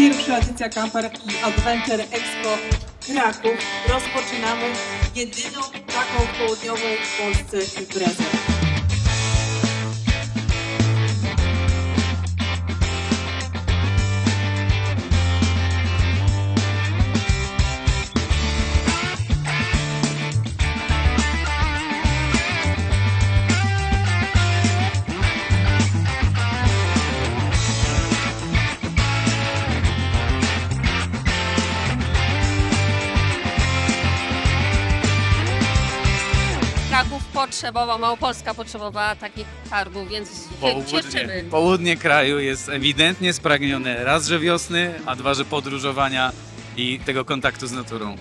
Pierwsza edycja Camper i Adventure Expo Kraków. Rozpoczynamy jedyną taką w Polsce imprezę. Kraków potrzebował, Małopolska potrzebowała takich targów, więc się cieszymy. Południe, południe kraju jest ewidentnie spragnione raz, że wiosny, a dwa, że podróżowania i tego kontaktu z naturą.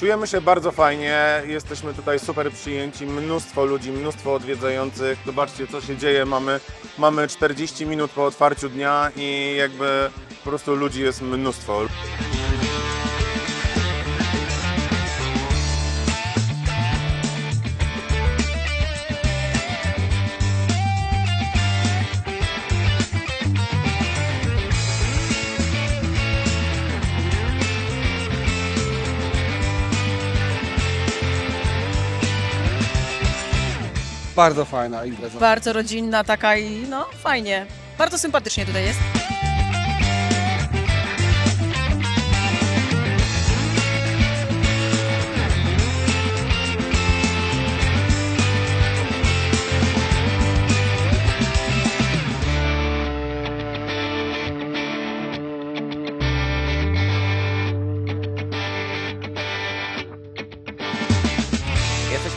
Czujemy się bardzo fajnie, jesteśmy tutaj super przyjęci, mnóstwo ludzi, mnóstwo odwiedzających. Zobaczcie co się dzieje, mamy, mamy 40 minut po otwarciu dnia i jakby po prostu ludzi jest mnóstwo. Bardzo fajna impreza. Bardzo rodzinna taka i no fajnie. Bardzo sympatycznie tutaj jest.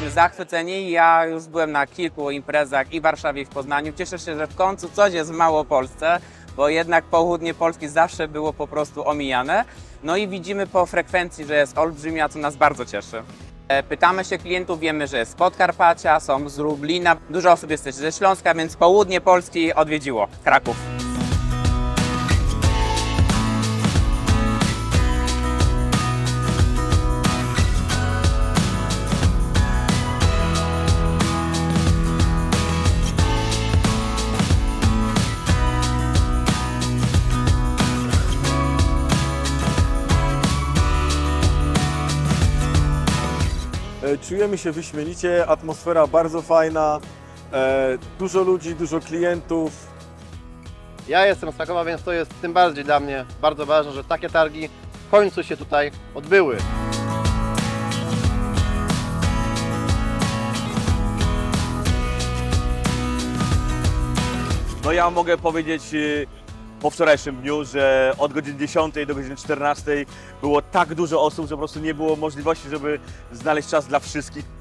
Zachwyceni. Ja już byłem na kilku imprezach i w Warszawie, i w Poznaniu. Cieszę się, że w końcu coś jest w Małopolsce, bo jednak południe Polski zawsze było po prostu omijane. No i widzimy po frekwencji, że jest olbrzymia, co nas bardzo cieszy. E, Pytamy się klientów, wiemy, że jest z Podkarpacia, są z Lublina, dużo osób jest ze Śląska, więc południe Polski odwiedziło Kraków. Czujemy się wyśmienicie, atmosfera bardzo fajna, e, dużo ludzi, dużo klientów. Ja jestem z Krakowa, więc to jest tym bardziej dla mnie bardzo ważne, że takie targi w końcu się tutaj odbyły. No ja mogę powiedzieć y, po wczorajszym dniu, że od godziny 10 do godziny 14 było tak dużo osób, że po prostu nie było możliwości, żeby znaleźć czas dla wszystkich.